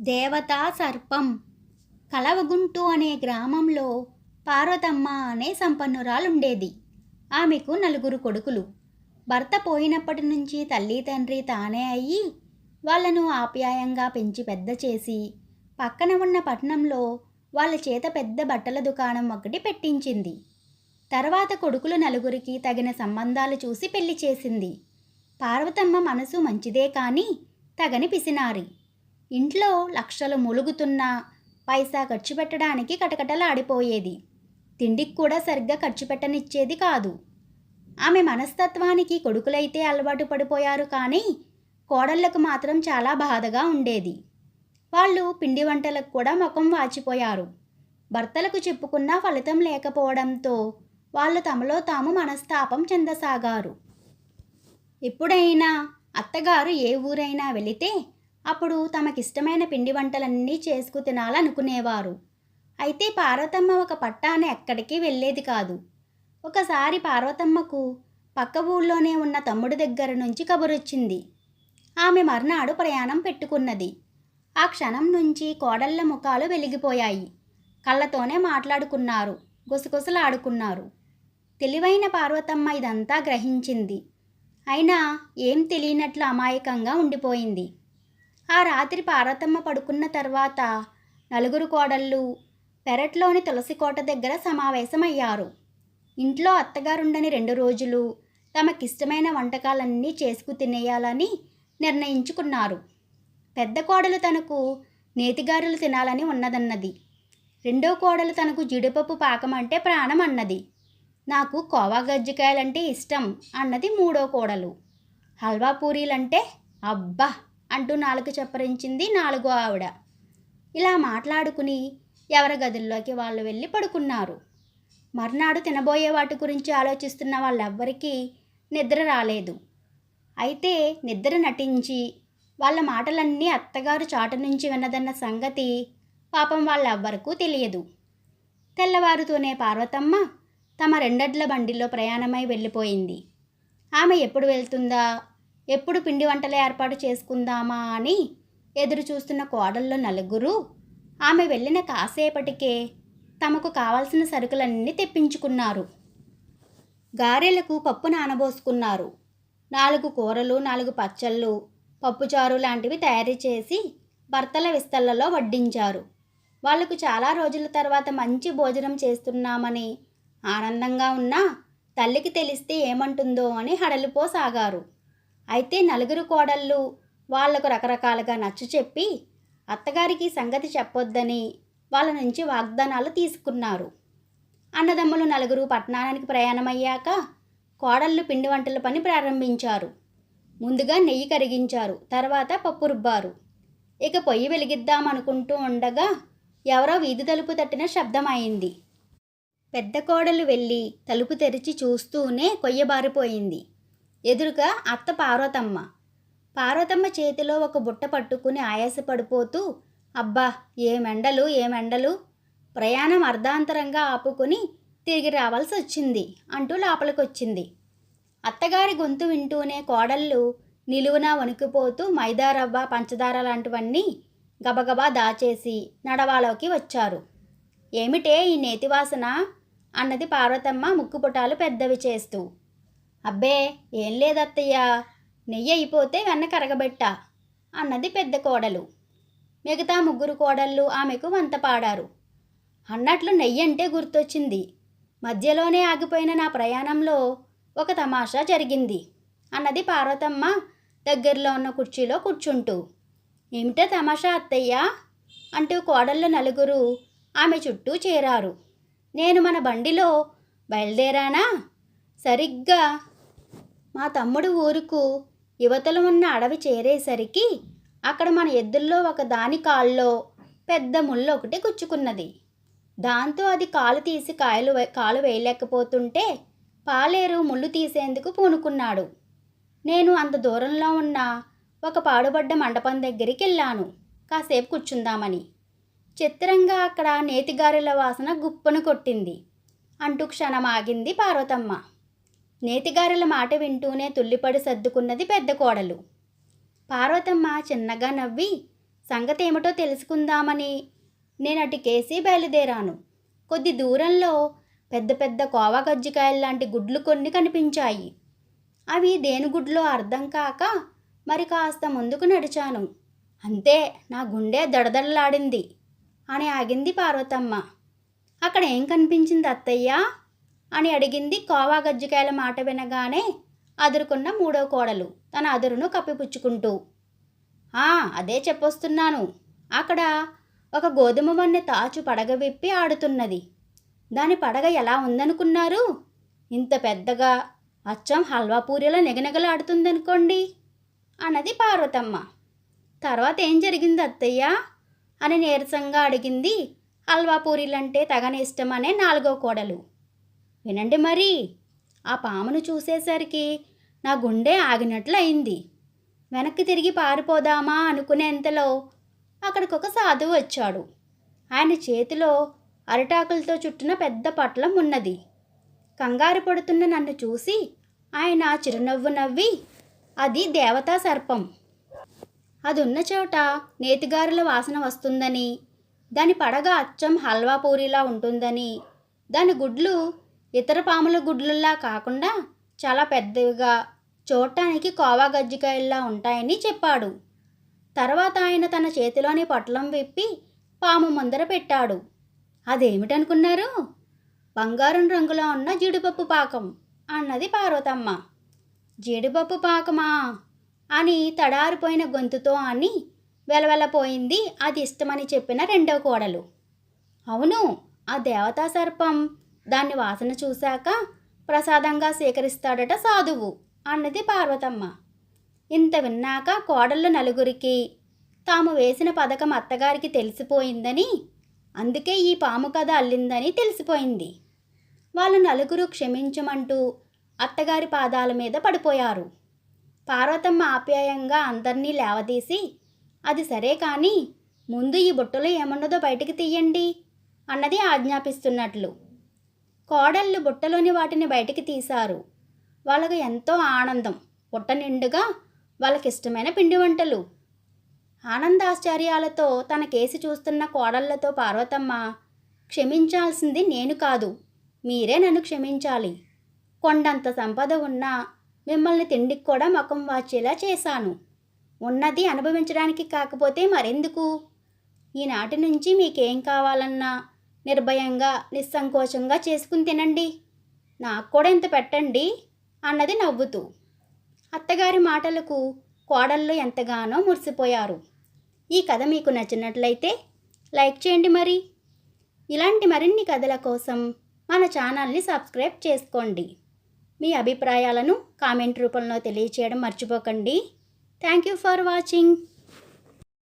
దేవతా సర్పం కలవగుంటు అనే గ్రామంలో పార్వతమ్మ అనే సంపన్నురాలుండేది. ఆమెకు నలుగురు కొడుకులు. భర్త పోయినప్పటి నుంచి తల్లి తండ్రి తానే అయ్యి వాళ్ళను ఆప్యాయంగా పెంచి పెద్ద చేసి పక్కన ఉన్న పట్టణంలో వాళ్ళ చేత పెద్ద బట్టల దుకాణం ఒకటి పెట్టించింది. తర్వాత కొడుకులు నలుగురికి తగిన సంబంధాలు చూసి పెళ్ళి చేసింది. పార్వతమ్మ మనసు మంచిదే కానీ తగని పిసినారి. ఇంట్లో లక్షలు ములుగుతున్నా పైసా ఖర్చు పెట్టడానికి కటకటలాడిపోయేది. తిండికి కూడా సరిగ్గా ఖర్చు పెట్టనిచ్చేది కాదు. ఆమె మనస్తత్వానికి కొడుకులైతే అలవాటు పడిపోయారు కానీ కోడళ్ళకు మాత్రం చాలా బాధగా ఉండేది. వాళ్ళు పిండి వంటలకు కూడా ముఖం వాచిపోయారు. భర్తలకు చెప్పుకున్నా ఫలితం లేకపోవడంతో వాళ్ళు తమలో తాము మనస్తాపం చెందసాగారు. ఎప్పుడైనా అత్తగారు ఏ ఊరైనా వెళితే అప్పుడు తమకిష్టమైన పిండి వంటలన్నీ చేసుకు తినాలనుకునేవారు. అయితే పార్వతమ్మ ఒక పట్టాన ఎక్కడికి వెళ్ళేది కాదు. ఒకసారి పార్వతమ్మకు పక్క ఊళ్ళోనే ఉన్న తమ్ముడి దగ్గర నుంచి కబురొచ్చింది. ఆమె మర్నాడు ప్రయాణం పెట్టుకున్నది. ఆ క్షణం నుంచి కోడళ్ళ ముఖాలు వెలిగిపోయాయి. కళ్ళతోనే మాట్లాడుకున్నారు. గుసగుసలాడుకున్నారు. తెలివైన పార్వతమ్మ ఇదంతా గ్రహించింది. అయినా ఏం తెలియనట్లు అమాయకంగా ఉండిపోయింది. ఆ రాత్రి పార్వతమ్మ పడుకున్న తర్వాత నలుగురు కోడళ్ళు పెరట్లోని తులసి కోట దగ్గర సమావేశమయ్యారు. ఇంట్లో అత్తగారుండని రెండు రోజులు తమకిష్టమైన వంటకాలన్నీ చేసుకు తినేయాలని నిర్ణయించుకున్నారు. పెద్ద కోడలు తనకు నేతిగారులు తినాలని ఉన్నదన్నది. రెండో కోడలు తనకు జీడిపప్పు పాకం అంటే ప్రాణం అన్నది నాకు కోవా గజ్జికాయలంటే ఇష్టం అన్నది మూడో కోడలు. హల్వా పూరీలంటే అబ్బా! అంటూ నాలుగు చప్పరించింది నాలుగో ఆవిడ. ఇలా మాట్లాడుకుని ఎవరి గదుల్లోకి వాళ్ళు వెళ్ళి పడుకున్నారు. మర్నాడు తినబోయే వాటి గురించి ఆలోచిస్తున్న వాళ్ళెవ్వరికీ నిద్ర రాలేదు. అయితే నిద్ర నటించి వాళ్ళ మాటలన్నీ అత్తగారు చాటు నుంచి విన్నదన్న సంగతి పాపం వాళ్ళెవ్వరకూ తెలియదు. తెల్లవారుతోనే పార్వతమ్మ తమ రెండడ్ల బండిలో ప్రయాణమై వెళ్ళిపోయింది. ఆమె ఎప్పుడు వెళ్తుందా? ఎప్పుడు పిండి వంటలు ఏర్పాటు చేసుకుందామా అని ఎదురు చూస్తున్న కోడల్లో నలుగురు ఆమె వెళ్ళిన కాసేపటికే తమకు కావాల్సిన సరుకులన్నీ తెప్పించుకున్నారు. గారెలకు పప్పు నానబోసుకున్నారు. నాలుగు కూరలు నాలుగు పచ్చళ్ళు పప్పుచారు లాంటివి తయారు చేసి భర్తల విస్తళ్ళలో వడ్డించారు. వాళ్ళకు చాలా రోజుల తర్వాత మంచి భోజనం చేస్తున్నామని ఆనందంగా ఉన్నా తల్లికి తెలిస్తే ఏమంటుందో అని హడలిపోసాగారు. అయితే నలుగురు కోడళ్ళు వాళ్ళకు రకరకాలుగా నచ్చు చెప్పి అత్తగారికి సంగతి చెప్పొద్దని వాళ్ళ నుంచి వాగ్దానాలు తీసుకున్నారు. అన్నదమ్ములు నలుగురు పట్టణానికి ప్రయాణమయ్యాక కోడళ్ళు పిండి వంటల పని ప్రారంభించారు. ముందుగా నెయ్యి కరిగించారు తర్వాత పప్పు రుబ్బారు. ఇక పొయ్యి వెలిగిద్దామనుకుంటూ ఉండగా ఎవరో వీధి తలుపు తట్టిన శబ్దం అయింది. పెద్ద కోడలు వెళ్ళి తలుపు తెరిచి చూస్తూనే కొయ్యబారిపోయింది. ఎదురుగా అత్త పార్వతమ్మ. పార్వతమ్మ చేతిలో ఒక బుట్ట పట్టుకుని ఆయాసపడిపోతూ అబ్బా ఏమెండలు ఏమెండలు ప్రయాణం అర్ధాంతరంగా ఆపుకుని తిరిగి రావాల్సి వచ్చింది అంటూ లోపలికొచ్చింది. అత్తగారి గొంతు వింటూనే కోడళ్ళు నిలువున వణికిపోతూ మైదారవ్వ పంచదార లాంటివన్నీ గబగబా దాచేసి నడవాలోకి వచ్చారు. ఏమిటే ఈ నేతివాసన? అన్నది పార్వతమ్మ ముక్కుపుటాలు పెద్దవి చేస్తూ. అబ్బే ఏం లేదత్తయ్య. నెయ్యి అయిపోతే వెన్న కరగబెట్టా అన్నది పెద్ద కోడలు. మిగతా ముగ్గురు కోడళ్ళు ఆమెకు వంత పాడారు. అన్నట్లు నెయ్యి అంటే గుర్తొచ్చింది. మధ్యలోనే ఆగిపోయిన నా ప్రయాణంలో ఒక తమాషా జరిగింది. అన్నది పార్వతమ్మ దగ్గరలో ఉన్న కుర్చీలో కూర్చుంటూ. ఏమిటో తమాషా అత్తయ్య? అంటూ కోడళ్ళు నలుగురు ఆమె చుట్టూ చేరారు. నేను మన బండిలో బయలుదేరానా? సరిగ్గా మా తమ్ముడు ఊరుకు యువతలు ఉన్న అడవి చేరేసరికి అక్కడ మన ఎద్దుల్లో ఒక దాని కాల్లో పెద్ద ముళ్ళు ఒకటి గుచ్చుకున్నది. దాంతో అది కాలు తీసి కాయలు కాలు వేయలేకపోతుంటే పాలేరు ముళ్ళు తీసేందుకు పూనుకున్నాడు. నేను అంత దూరంలో ఉన్న ఒక పాడుబడ్డ మండపం దగ్గరికి వెళ్ళాను కాసేపు కూర్చుందామని. చిత్రంగా అక్కడ నేతిగారెల వాసన గుప్పను కొట్టింది. అంటూ క్షణం ఆగింది పార్వతమ్మ. నేతిగారుల మాట వింటూనే తుల్లిపడి సర్దుకున్నది పెద్ద కోడలు. పార్వతమ్మ చిన్నగా నవ్వి సంగతి ఏమిటో తెలుసుకుందామని నేను అటు కేసీ బయలుదేరాను. కొద్ది దూరంలో పెద్ద పెద్ద కోవా గజ్జికాయలు లాంటి గుడ్లు కొన్ని కనిపించాయి. అవి దేని గుడ్లో అర్థం కాక మరి కాస్త ముందుకు నడిచాను. అంతే నా గుండె దడదడలాడింది అని ఆగింది పార్వతమ్మ. అక్కడ ఏం కనిపించింది అత్తయ్య? అని అడిగింది. కోవా గజ్జికాయల మాట వినగానే అదురుకున్న మూడో కోడలు తన అదురును కప్పిపుచ్చుకుంటూ "ఆ, అదే చెప్పొస్తున్నాను. అక్కడ ఒక గోధుమ వన్నె తాచు పడగ విప్పి ఆడుతున్నది. దాని పడగ ఎలా ఉందనుకున్నారు? ఇంత పెద్దగా అచ్చం హల్వా పూరిలో నిగనిగలాడుతుందనుకోండి అన్నది పార్వతమ్మ. తర్వాత ఏం జరిగింది అత్తయ్య? అని నీరసంగా అడిగింది. హల్వా పూరీలంటే తగని ఇష్టమనే నాలుగో కోడలు. వినండి మరి. ఆ పామును చూసేసరికి నా గుండె ఆగినట్లు అయింది వెనక్కి తిరిగి పారిపోదామా అనుకునేంతలో అక్కడికి ఒక సాధువు వచ్చాడు. ఆయన చేతిలో అరిటాకులతో చుట్టిన పెద్ద పట్లం ఉన్నది. కంగారు పడుతున్న నన్ను చూసి ఆయన చిరునవ్వు నవ్వి అది దేవతా సర్పం. అది ఉన్న చోట నేతిగారుల వాసన వస్తుందని దాని పడగ అచ్చం హల్వా పూరిలా ఉంటుందని దాని గుడ్లు ఇతర పాముల గుడ్లలా కాకుండా చాలా పెద్దవిగా చూడటానికి కోవా గజ్జికాయల్లా ఉంటాయని చెప్పాడు. తర్వాత ఆయన తన చేతిలోని పొట్లం విప్పి పాము ముందర పెట్టాడు. అదేమిటనుకున్నారు? బంగారం రంగులో ఉన్న జీడిపప్పు పాకం అన్నది పార్వతమ్మ. జీడిపప్పు పాకమా అని తడారిపోయిన గొంతుతో అని వెలవెలపోయింది. అది ఇష్టమని చెప్పిన రెండవ కోడలు. అవును ఆ దేవతా సర్పం దాన్ని వాసన చూశాక ప్రసాదంగా స్వీకరిస్తాడట సాధువు అన్నది పార్వతమ్మ. ఇంత విన్నాక కోడళ్ళు నలుగురికి తాము వేసిన పథకం అత్తగారికి తెలిసిపోయిందని అందుకే ఈ పాము కథ అల్లిందని తెలిసిపోయింది. వాళ్ళు నలుగురు క్షమించమంటూ అత్తగారి పాదాల మీద పడిపోయారు. పార్వతమ్మ ఆప్యాయంగా అందరినీ లేవదీసి అది సరే కానీ ముందు ఈ బుట్టలో ఏమున్నదో బయటికి తీయండి అన్నది ఆజ్ఞాపిస్తున్నట్లు. కోడళ్ళు బుట్టలోని వాటిని బయటికి తీశారు. వాళ్ళకు ఎంతో ఆనందం. బుట్ట నిండుగా వాళ్ళకిష్టమైన పిండి వంటలు. ఆనందాశ్చర్యాలతో తన కేసి చూస్తున్న కోడళ్ళతో పార్వతమ్మ క్షమించాల్సింది నేను కాదు. మీరే నన్ను క్షమించాలి. కొండంత సంపద ఉన్నా మిమ్మల్ని తిండికి కూడా ముఖం వాచేలా చేశాను. ఉన్నది అనుభవించడానికి కాకపోతే మరెందుకు? ఈనాటి నుంచి మీకేం కావాలన్నా నిర్భయంగా నిస్సంకోచంగా చేసుకుని తినండి. నాకు కూడా ఇంత పెట్టండి అన్నది నవ్వుతూ అత్తగారి మాటలకు కోడళ్ళు ఎంతగానో మురిసిపోయారు. ఈ కథ మీకు నచ్చినట్లయితే లైక్ చేయండి మరి. ఇలాంటి మరిన్ని కథల కోసం మన ఛానల్ని సబ్స్క్రైబ్ చేసుకోండి. మీ అభిప్రాయాలను కామెంట్ రూపంలో తెలియచేయడం మర్చిపోకండి. Thank you for watching.